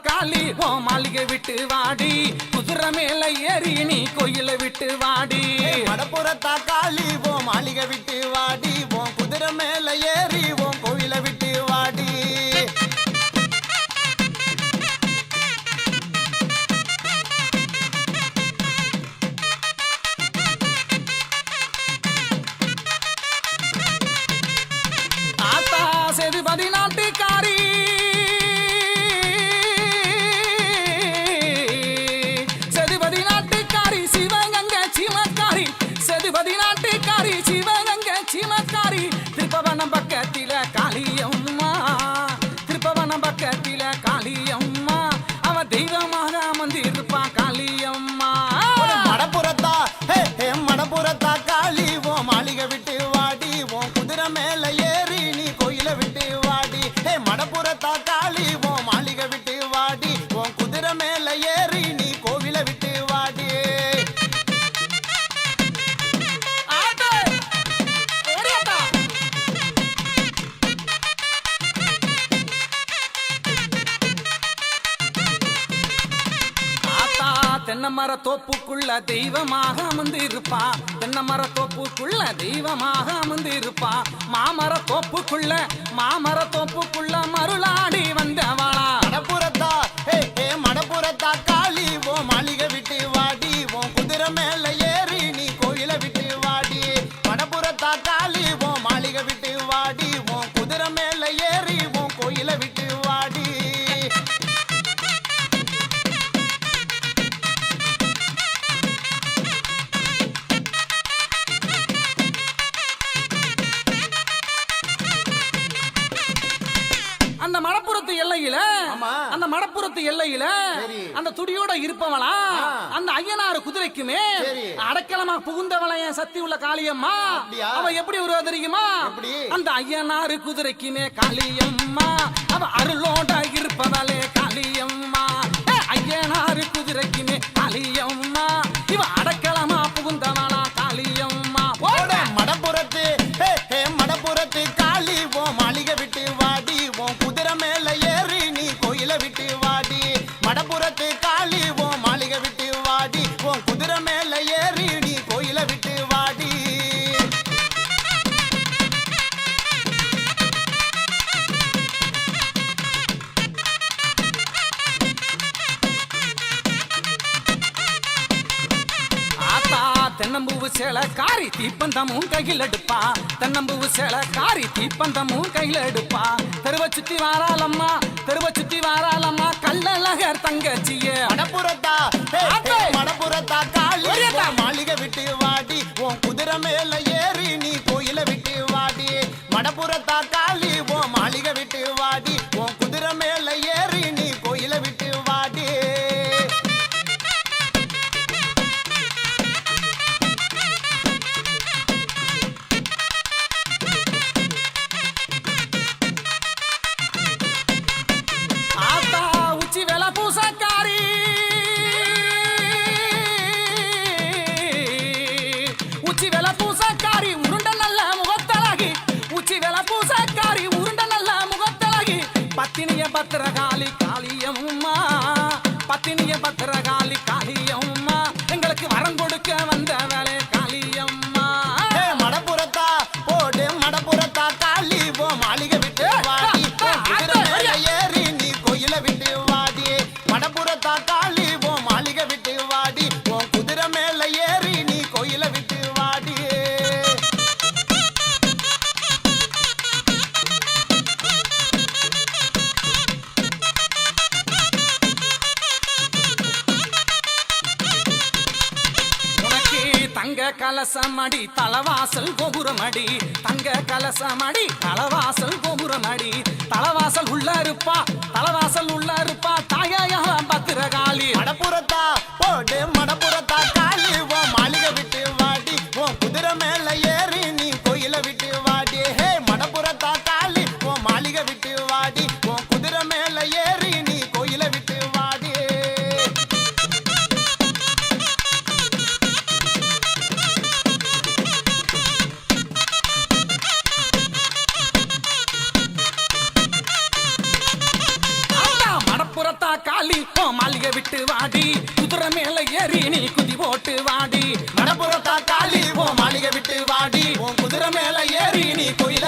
காளி ஓ மாளிகை விட்டு வாடி. குதிரை மேல ஏறி நீ கோயில விட்டு வாடி. மடப்புறத்தா காளி ஓ மாளிகை விட்டு வாடி. தென்னமர தோப்புக்குள்ள தெய்வமாக அமர்ந்திருப்பா. தென்னமர தோப்புக்குள்ள தெய்வமாக அமர்ந்திருப்பா. மாமர தோப்புக்குள்ள மாமர தோப்புக்குள்ள மருளாடி வந்தவளா. மடப்புறத்தா ஏ மடப்புறத்தா காளி ஓ மாளிகை விட்டு வாடி. ஓ குதிரை மேல ஏறி நீ கோயில விட்டு வாடி. மடப்புறத்தா காளி ஓ மாளிகை விட்டு வாடி. ஓ குதிரை மேல ஏறி ஓ கோயில விட்டு மடப்புறத்து எல்லையில. அந்த மடப்புறத்து எல்லையில. அந்த துடியோட இருப்பவளா. அந்த ஐயனாறு குதிரைக்குமே. அடக்கலமா புகுந்தவள என் சக்தி உள்ள காளியம்மா? அவ எப்படி வருவா தெரியுமா? அந்த ஐயனாறு குதிரைக்குமே காளியம்மா அவ அருளோட சேல காரி தீப்பந்தமும் கையில் எடுப்பா. தென்னம்பூவு சேல காரி தீப்பந்தமும் கையில் எடுப்பா. தெருவ சுத்தி வாராளம்மா தெருவ சுத்தி வாராளம்மா கல்லழகர் தங்கச்சியே. மடப்புறத்தா மடப்புறத்தா காளி. ஒடியாத்தா. ஓ மாளிகை விட்டு வாடி ஓ குதிரை மேல பத்திரகாளி காளியம்மா பத்தினிய பத்திரகாளி காளியம்மா எங்களுக்கு வரம் கொடுக்க வந்த வேலை காளியம்மா மடப்புறத்தா போடு மடப்புறத்தா காளி ஓ மாளிகை விட்டு வாடி ஏறி நீ கோயில விட்டு வாடி மடப்புறத்தா காளி கலசமடி தலவாசல் கோபுரமடி. தங்க கலசமடி தலவாசல் கோபுரமடி. தலவாசல் உள்ள இருப்பா தலவாசல் உள்ள இருப்பா. தாயா பத்திரகாளி. மடப்புறத்தா போடு மடப்புறத்தா. காளி ஓ மாளிகை விட்டு வாடி. ஓ குதிரை மேல ஏறி நீ கோயில விட்டு வாடி. ஹே மடப்புறத்தா காளி ஓ மாளிகை விட்டு வாடி. ஆடி குதிரை மேல ஏறி நீ குதி போட்டு வாடி. மடப்புறத்தா காளி ஓ மாளிகை விட்டு வாடி. ஓ குதிரை மேல ஏறி நீ கோயில்